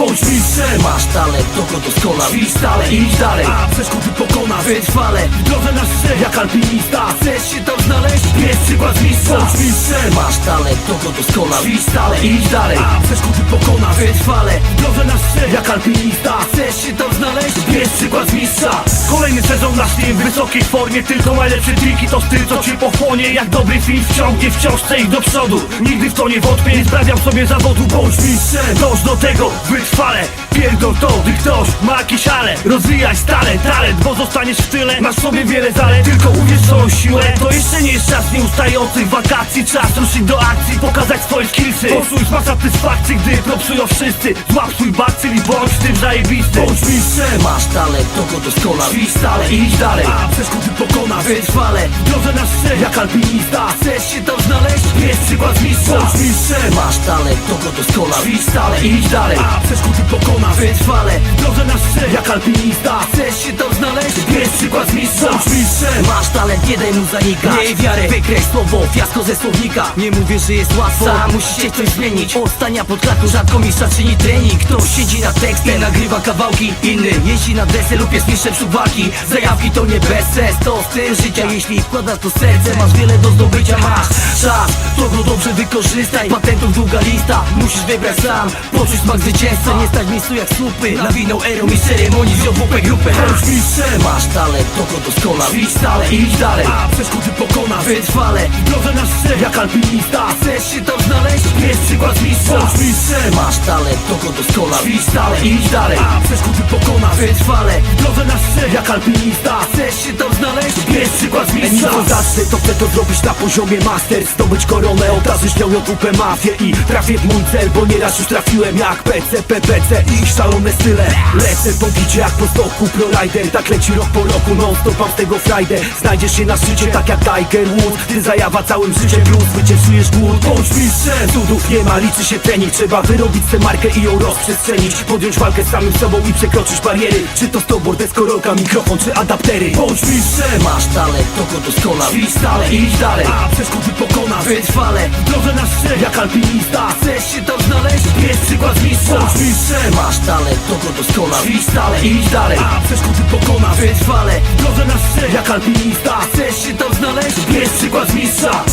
Bądź mistrzem Masz talent, to go doskonal. Ćwicz stale, idź dalej. A przeszkody pokonasz. Wytrwale, W drodze na szczyt Jak alpinista. Chcesz się tam znaleźć? Bierz przykład z mistrza Bądź mistrzem Masz talent, to go doskonal. Ćwicz stale, idź dalej. A przeszkody pokonasz. Wytrwale, W drodze na szczyt Jak alpinista. Chcesz się tam znaleźć? Bierz przykład z mistrza. Kolejny sezon na Steam w wysokiej formie. Tylko najlepsze triki to styl, co cię pochłonie. Jak dobry film wciągnie wciąż chce iść do przodu. Nigdy w to nie wątpię, nie sprawiam sobie zawodu. Bądź mistrzem, dąż do tego, wytrwale Pierdol to, gdy ktoś ma jakieś ale. Rozwijaj stale talent, bo zostaniesz w tyle. Masz sobie wiele zalet, tylko uwierz swoją siłę. To jeszcze nie jest czas nieustających wakacji. Czas ruszyć do akcji, pokazać swoje skillsy. Posłuch ma satysfakcji, gdy propsują wszyscy. Złap swój bakcyl i bądź tym zajebisty. Bądź mistrzem, Masz talent, to go doskonal. Ćwicz stale, idź dalej. A przeszkody pokonasz. Wytrwale, W drodze na szczyt Jak alpinista. Chcesz się tam znaleźć? Bierz przykład mistrza. Bądź mistrzem. Masz talent, to go doskonal. Ćwicz stale, idź dalej. A przeszkody pokonasz Wytrwale, W drodze na szczyt Jak alpinista. Chcesz się tam znaleźć? Bierz przykład z mistrza. Mistrzem Masz talent, nie daj mu zanikać. Miej wiarę, wykreś słowo, fiasko ze słownika. Nie mówię, że jest łatwo, sam musisz się coś zmienić. Od stania pod klatką rzadko mistrza czyni trening. Ktoś siedzi nad tekstem, i nagrywa kawałki. Inny jeździ na desce lub jest mistrzem suwaki Zajawki to nie bezsens, to styl życia Jeśli wkładasz to serce, masz wiele do zdobycia Masz czas, to go dobrze wykorzystaj. Patentów długa lista, musisz wybrać sam. Poczuć smak zwycięzcy, nie stać w miejscu jak słupy. Lawinął erą i ceremonii z JWP grupę Bądź mistrzem. Masz talent, to go doskonal. Ćwicz stale, idź dalej. A przeszkody pokonasz Wytrwale, W drodze na szczyt Jak alpinista. Chcesz się tam znaleźć? Bierz przykład mistrza Bądź mistrzem. Masz talent, to go doskonal. Ćwicz stale, idź dalej. A przeszkody pokonasz Wytrwale, W drodze na szczyt Jak alpinista. Chcesz się tam znaleźć? Bierz przykład mistrza to zacznę, to chcę to zrobić na poziomie master. Zdobyć koronę, od razu śmiał JWP mafię I trafię w mój cel, bo nieraz już trafiłem jak PC, PPC i ich szalone style Lecę po bicie jak po stoku ProRider Tak leci rok po roku, non stop mam z tego frajdę. Znajdziesz się na szczycie tak jak Tiger Woods. Ty zajawa całym życiem plus, wycieszujesz głód Bądź mistrzem. Cudów nie ma, liczy się trening. Trzeba wyrobić tę markę i ją rozprzestrzenić. Podjąć walkę z samym sobą i przekroczyć bariery. Czy to snowboard, deskorolka, mikrofon czy adaptery? Bądź mistrzem. Masz talent, to go doskonal. Ćwicz stale, idź dalej. A przeszkody pokonasz Wytrwale, W drodze na szczyt Jak alpinista. Chcesz się tam znaleźć? Bierz przykład mistrza Bądź mistrzem Masz talent, to go doskonal. Ćwicz stale, idź dalej. A przeszkody pokonasz Wytrwale, drodze na szczyt Jak alpinista. Chcesz się tam znaleźć? Bierz przykład z mistrza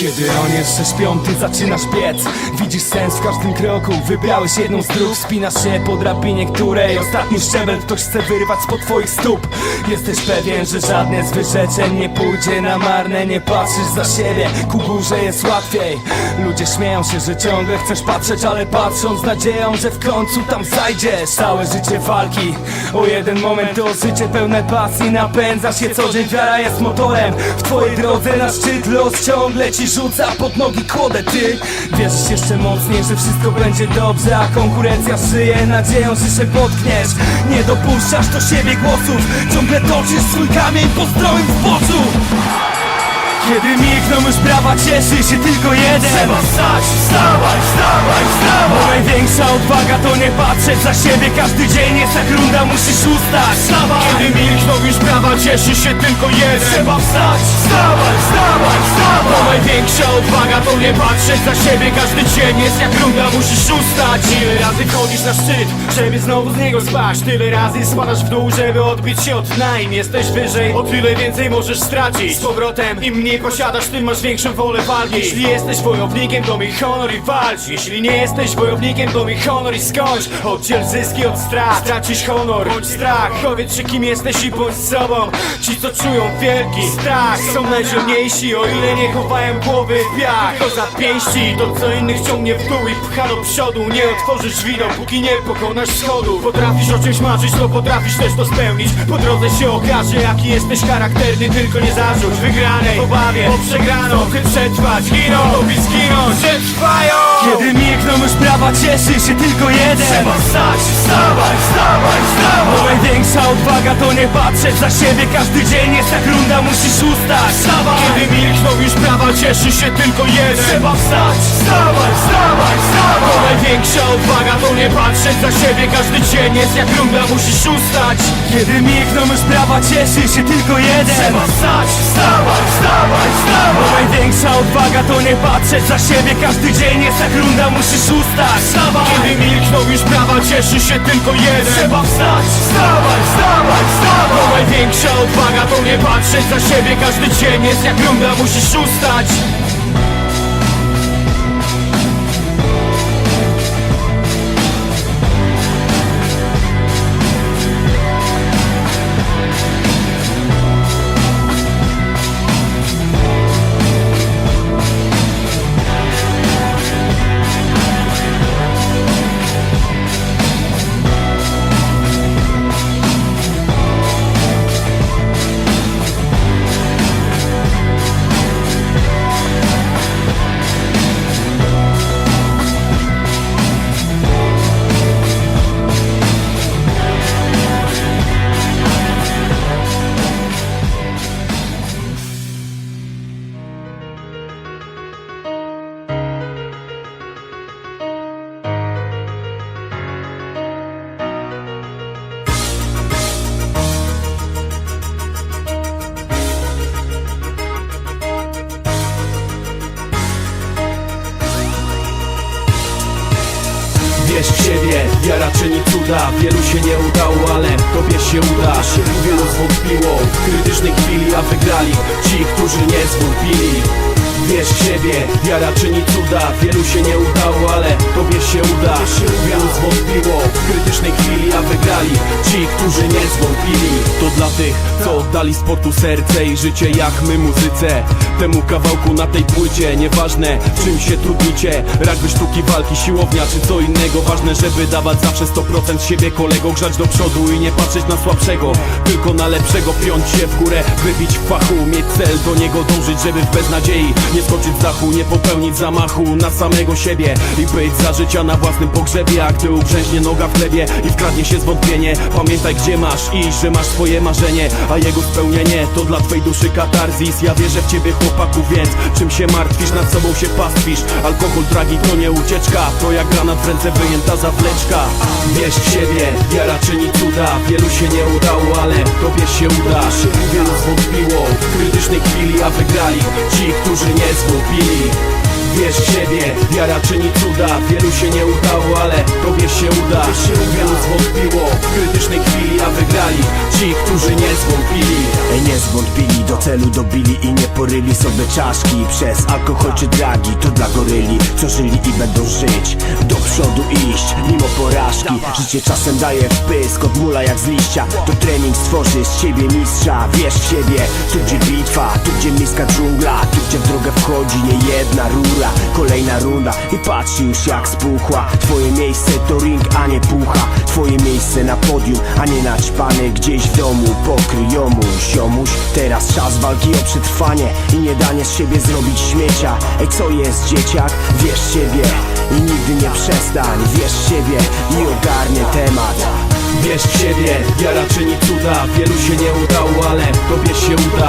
Kiedy on jeszcze śpiąty zaczynasz biec. Widzisz sens w każdym kroku Wybrałeś jedną z dróg. Spinasz się po drabinie, której Ostatni szczebel ktoś chce wyrwać spod twoich stóp. Jesteś pewien, że żadne z wyrzeczeń Nie pójdzie na marne Nie patrzysz za siebie. Ku górze jest łatwiej. Ludzie śmieją się, że ciągle chcesz patrzeć Ale patrzą z nadzieją, że w końcu tam zajdziesz Całe życie walki. O jeden moment to życie pełne pasji. Napędza się co dzień, wiara jest motorem. W twojej drodze na szczyt los ciągle ci rzuca pod nogi kłodę Ty. Wierzysz jeszcze mocniej, że wszystko będzie dobrze A konkurencja szyje nadzieją, że się potkniesz. Nie dopuszczasz do siebie głosów Ciągle toczysz swój kamień po zdrowym zboczu kiedy milkną już brawa, cieszy się tylko jeden. Trzeba wstać, wstawaj, wstawaj, wstawaj. Bo największa odwaga to nie patrzeć za siebie. Każdy dzień jest jak runda, musisz ustać. Wstawaj. Kiedy milkną już brawa, cieszy się tylko jeden. Trzeba wstać, wstawaj, wstawaj, wstawaj. Bo największa odwaga to nie patrzeć za siebie. Każdy dzień jest jak runda, musisz ustać. Ile razy chodzisz na szczyt, żeby znowu z niego spaść. Tyle razy spadasz w dół, żeby odbić się od dna Im jesteś wyżej, o tyle więcej możesz stracić. Z powrotem, im mniej posiadasz, tym masz większą wolę walki. Jeśli jesteś wojownikiem, to miej honor i walcz. Jeśli nie jesteś wojownikiem, to miej honor i skończ. Oddziel zyski od strat, stracisz honor. Bądź strach Powiedz się kim jesteś i bądź sobą. Ci co czują wielki strach Są najdzielniejsi, o ile nie chowają głowy w piach To za pięści, to co innych ciągnie w dół i pcha do przodu. Nie otworzysz drzwi, dopóki nie pokonasz schodów Potrafisz o czymś marzyć, to potrafisz też to spełnić. Po drodze się okaże, jaki jesteś charakterny Tylko nie zarzuć wygranej obawie o przegraną Ty przetrwać, giną, lubi zginąć, przetrwają Kiedy milkną już prawa, cieszy się tylko jeden. Trzeba wstać, wstawaj, wstawaj Bo największa odwaga to nie patrzeć za siebie. Każdy dzień jest jak runda, musisz ustać. Wstawaj Kiedy milkną już prawa cieszy się tylko jeden. Trzeba wstać, wstawaj, wstawaj To największa odwaga to nie patrzeć za siebie. Każdy dzień jest jak runda, musisz ustać. Kiedy milkną już prawa cieszy się tylko jeden. Trzeba wstać, wstawaj, wstawaj, wstawaj. Największa odwaga to nie patrzeć za siebie. Każdy dzień jest jak runda, musisz ustać. Wstawaj. Kiedy milkną już prawa cieszy się tylko jeden. Trzeba wstać, wstawaj, wstawaj, wstawaj. Największa odwaga to nie patrzeć za siebie. Każdy dzień jest jak runda, musisz ustać cuda Wielu się nie udało, ale tobie się uda. Wielu zwątpiło w krytycznej chwili, a wygrali Ci, którzy nie zwątpili Wierz w siebie, wiara czyni cuda. Wielu się nie udało, ale tobie się uda. Wielu zwątpiło w krytycznej chwili, a wygrali Ci, którzy nie zwątpili. To dla tych, co oddali sportu serce i życie jak my muzyce. Temu kawałku na tej płycie Nieważne czym się trudnicie. Rugby, sztuki, walki, siłownia czy co innego. Ważne, żeby dawać zawsze 100% siebie kolego Grzać do przodu i nie patrzeć na słabszego. Tylko na lepszego, piąć się w górę Wybić w fachu, mieć cel, do niego dążyć Żeby w beznadziei. Nie skoczyć z dachu Nie popełnić zamachu na samego siebie I być za życia na własnym pogrzebie A gdy ugrzęźnie noga w chlebie i wkradnie się zwątpienie Pamiętaj gdzie masz iść, że masz swoje marzenie A jego spełnienie to dla twej duszy katarzis. Ja wierzę w ciebie chłopaku, więc czym się martwisz, nad sobą się pastwisz. Alkohol, dragi to nie ucieczka To jak granat w ręce wyjęta zawleczka. Wierz w siebie, wiara czyni cuda Wielu się nie udało, ale tobie się uda Wielu zwątpiło w krytycznej chwili, a wygrali Ci, którzy nie zwątpili Wierz w siebie, wiara czyni cuda. Wielu się nie udało, ale tobie się uda. Wielu zwątpiło w krytycznej chwili, a wygrali Ci, którzy nie zwątpili. Ej, nie zwątpili, do celu dobili i nie poryli sobie czaszki. Przez alkohol czy dragi, to dla goryli Co żyli i będą żyć, do przodu iść Mimo porażki, życie czasem daje wpysk Od mula jak z liścia, to trening stworzy z ciebie mistrza. Wierz w siebie, tu gdzie bitwa, tu gdzie miejska dżungla Tu gdzie w drogę wchodzi nie jedna rura Kolejna runda i patrz już jak spuchła. Twoje miejsce to ring, a nie pucha. Twoje miejsce na podium, a nie naćpany gdzieś w domu Pokryjomu, ziomuś. Teraz czas walki o przetrwanie I nie danie z siebie zrobić śmiecia. Ej co jest dzieciak? Wierz w siebie I nigdy nie przestań. Wierz w siebie i ogarnie temat się uda.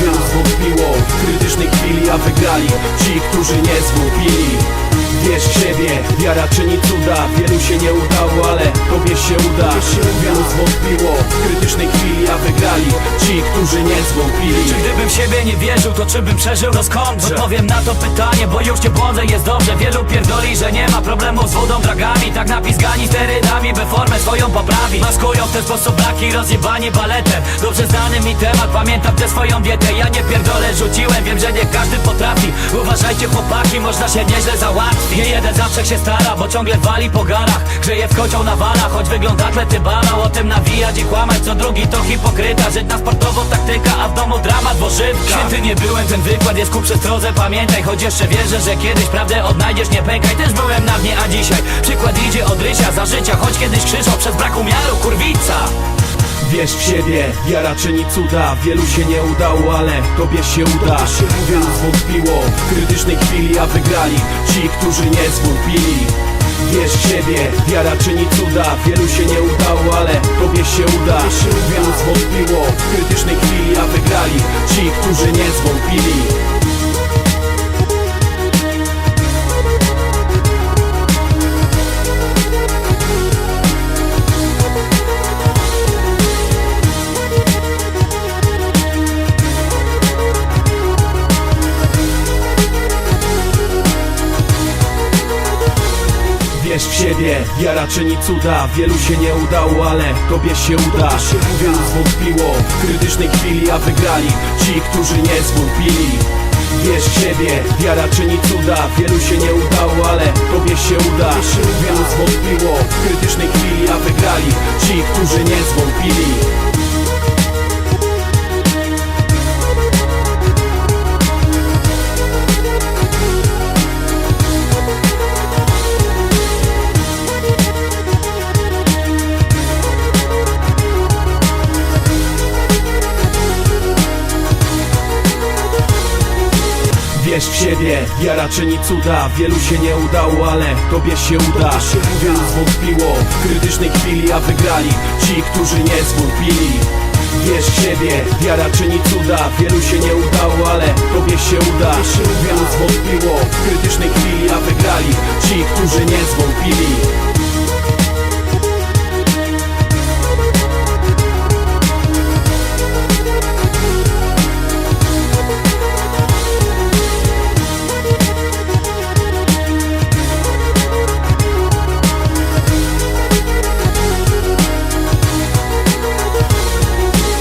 Wielu zwątpiło w krytycznej chwili, a wygrali Ci, którzy nie zwątpili Wierz w siebie, wiara czyni cuda. Wielu się nie udało, ale tobie się uda. Wielu zwątpiło w krytycznej chwili, a wygrali Ci, którzy nie zwątpili. Czy gdybym siebie nie wierzył, to czy bym przeżył? No skąd? Odpowiem na to pytanie, bo już nie błądzę, jest dobrze. Wielu pierdoli, że nie ma problemów z wodą, dragami. Tak napizgani sterydami, by formę swoją poprawić. Maskują w ten sposób braki, rozjebani baletem. Dobrze znany mi temat, pamiętam tę swoją dietę. Ja nie pierdolę, rzuciłem, wiem, że nie każdy potrafi. Uważajcie chłopaki, można się nieźle załatwić Nie jeden zawsze się stara, bo ciągle wali po garach. Grzeje w kocioł na walach, choć wygląda atlety balał O tym nawijać i kłamać, co drugi to hipokryta. Żyć na sportowo taktyka, a w domu dramat, bo żywka. Święty nie byłem, ten wykład jest ku przestrodze. Pamiętaj, choć jeszcze wierzę, że kiedyś prawdę odnajdziesz. Nie pękaj, też byłem na dnie, a dzisiaj. Przykład idzie od rysia, za życia Choć kiedyś krzyczał przez brak umiaru, kurwica Wierz w siebie, wiara czyni cuda. Wielu się nie udało, ale tobie się uda. Wielu zwątpiło w krytycznej chwili, a wygrali Ci, którzy nie zwątpili. Wierz w siebie, wiara czyni cuda. Wielu się nie udało, ale tobie się uda. Wielu zwątpiło w krytycznej chwili, a wygrali Ci, którzy nie zwątpili wiara czyni cuda Wielu się nie udało, ale tobie się uda. Wielu zwątpiło w krytycznej chwili, a wygrali Ci, którzy nie zwątpili. Wierz w siebie, wiara czyni cuda Wielu się nie udało, ale tobie się uda. Wielu zwątpiło w krytycznej chwili, a wygrali Ci, którzy nie zwątpili Siebie, wiara czyni cuda Wielu się nie udało, ale tobie się uda. Wielu zwątpiło w krytycznej chwili, a wygrali Ci, którzy nie zwątpili. Wierz w siebie, wiara czyni cuda Wielu się nie udało, ale tobie się uda. Wielu zwątpiło w krytycznej chwili, a wygrali